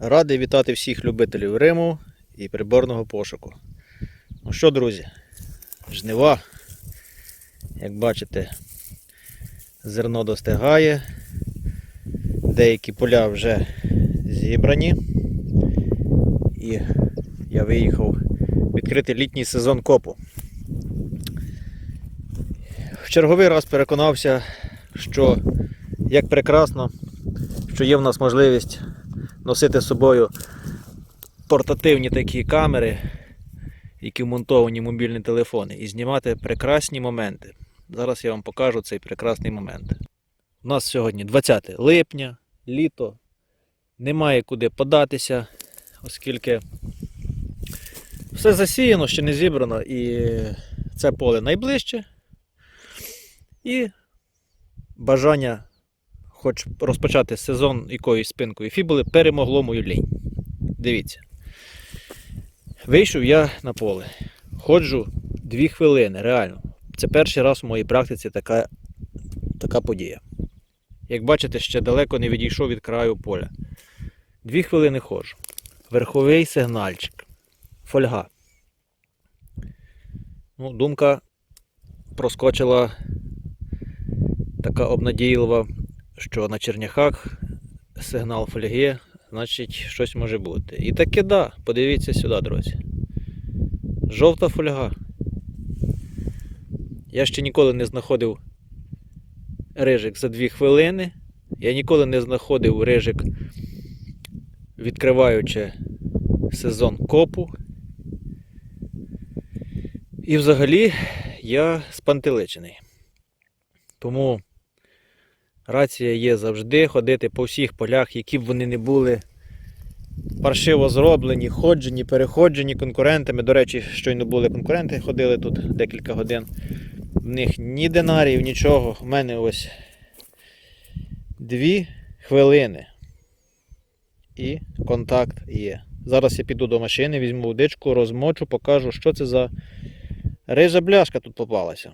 Радий вітати всіх любителів Риму і приборного пошуку. Ну що, друзі, жнива, як бачите, зерно достигає, деякі поля вже зібрані. І я виїхав відкрити літній сезон копу. В черговий раз переконався, що як прекрасно, що є в нас можливість носити з собою портативні такі камери, які вмонтовані в мобільні телефони, і знімати прекрасні моменти. Зараз я вам покажу цей прекрасний момент. У нас сьогодні 20 липня, літо, немає куди податися, оскільки все засіяно, ще не зібрано, і це поле найближче. І бажання хоч розпочати сезон якоюсь спинкою фібули, перемогло мою лінь. Дивіться. Вийшов я на поле. Ходжу дві хвилини, реально. Це перший раз в моїй практиці така, така подія. Як бачите, ще далеко не відійшов від краю поля. Дві хвилини ходжу. Верховий сигнальчик. Фольга. Ну, думка проскочила така обнадійлива, що на черняхах сигнал фольги, значить щось може бути. І таки да, подивіться сюди, друзі. Жовта фольга. Я ще ніколи не знаходив рижик за 2 хвилини. Я ніколи не знаходив рижик, відкриваючи сезон копу. І взагалі я спантеличений. Тому рація є завжди ходити по всіх полях, які б вони не були паршиво зроблені, ходжені, переходжені конкурентами. До речі, щойно були конкуренти, ходили тут декілька годин. В них ні динарів, нічого. У мене ось дві хвилини. І контакт є. Зараз я піду до машини, візьму водичку, розмочу, покажу, що це за рижа бляшка тут попалася.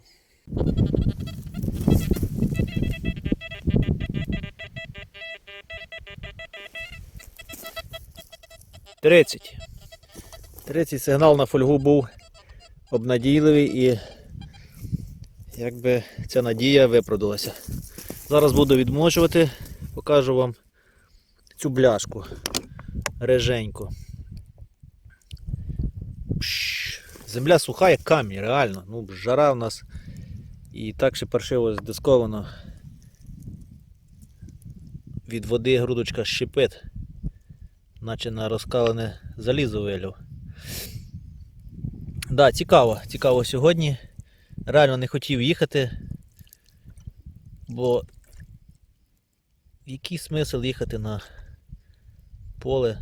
Тридцять. Третій сигнал на фольгу був обнадійливий і якби ця надія виправдалася. Зараз буду відмочувати, покажу вам цю бляшку реженьку. Земля суха, як камінь, реально. Ну, жара в нас і так ще паршиво здисковано. Від води грудочка щепить, наче на розкалене залізо вилів. Да, цікаво, цікаво сьогодні. Реально не хотів їхати, бо який смисл їхати на поле,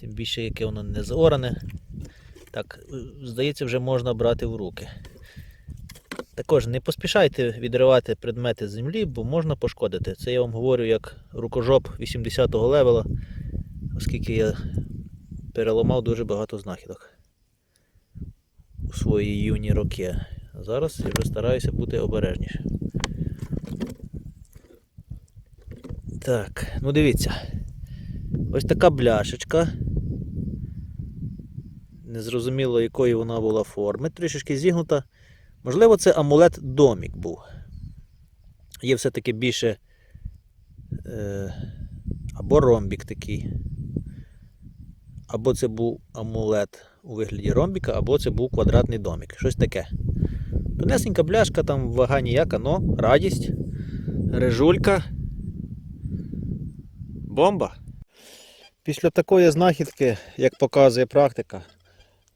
тим більше яке воно не заоране. Так, здається, вже можна брати в руки. Також не поспішайте відривати предмети з землі, бо можна пошкодити. Це я вам говорю як рукожоп 80-го левела, оскільки я переламав дуже багато знахідок у свої юні роки. Зараз я вже стараюся бути обережніше. Так, ну дивіться. Ось така бляшечка. Незрозуміло, якої вона була форми. Трішечки зігнута. Можливо, це амулет домік був. Є все-таки більше е, або ромбік такий. Або це був амулет у вигляді ромбіка, або це був квадратний домік. Щось таке. Тонесенька бляшка, там вага ніяка, но радість, режулька. Бомба. Після такої знахідки, як показує практика,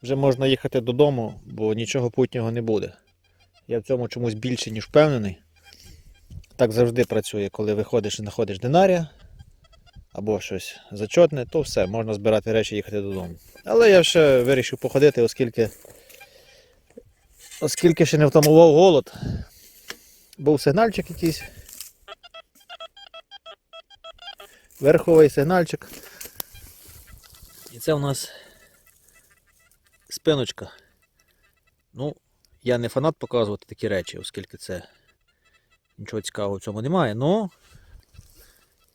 вже можна їхати додому, бо нічого путнього не буде. Я в цьому чомусь більше, ніж впевнений. Так завжди працює, коли виходиш і знаходиш динарія або щось зачотне, то все, можна збирати речі і їхати додому. Але я ще вирішив походити, оскільки, оскільки ще не втамував голод. Був сигнальчик якийсь. Верховий сигнальчик. І це у нас спиночка. Ну, я не фанат показувати такі речі, оскільки це нічого цікавого в цьому немає. Ну,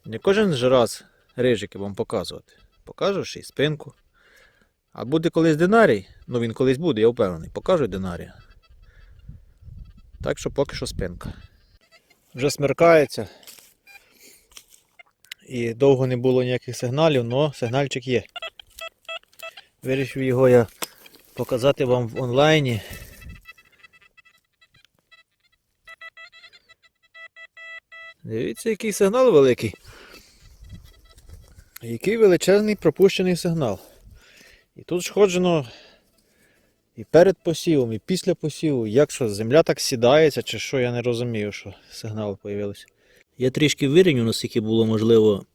не кожен ж раз рижики вам показувати. Покажу ще й спинку. А буде колись динарій, ну він колись буде, я впевнений. Покажу динарія. Так що поки що спинка. Вже смеркається. І довго не було ніяких сигналів, але сигнальчик є. Вирішив його я показати вам в онлайні. Дивіться, який сигнал великий. Який величезний пропущений сигнал. І тут сходжено і перед посівом, і після посіву. Як що, земля так сідається, чи що, я не розумію, що сигнал з'явився. Я трішки вирівнюю, наскільки було можливо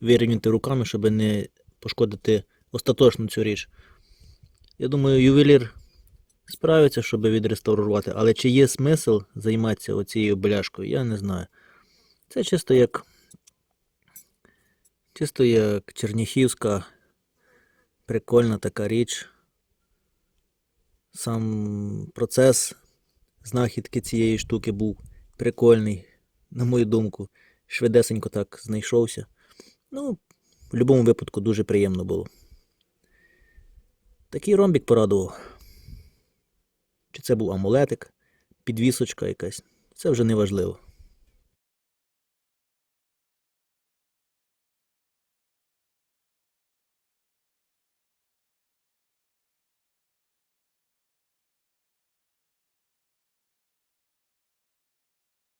вирівняти руками, щоб не пошкодити остаточно цю річ. Я думаю, ювелір справиться, щоб відреставрувати, але чи є смисл займатися оцією бляшкою, я не знаю. Це чисто як. Чисто як черніхівська прикольна така річ. Сам процес знахідки цієї штуки був прикольний, на мою думку. Швидесенько так знайшовся. Ну, в будь-якому випадку дуже приємно було. Такий ромбік порадував. Чи це був амулетик, підвісочка якась. Це вже не важливо.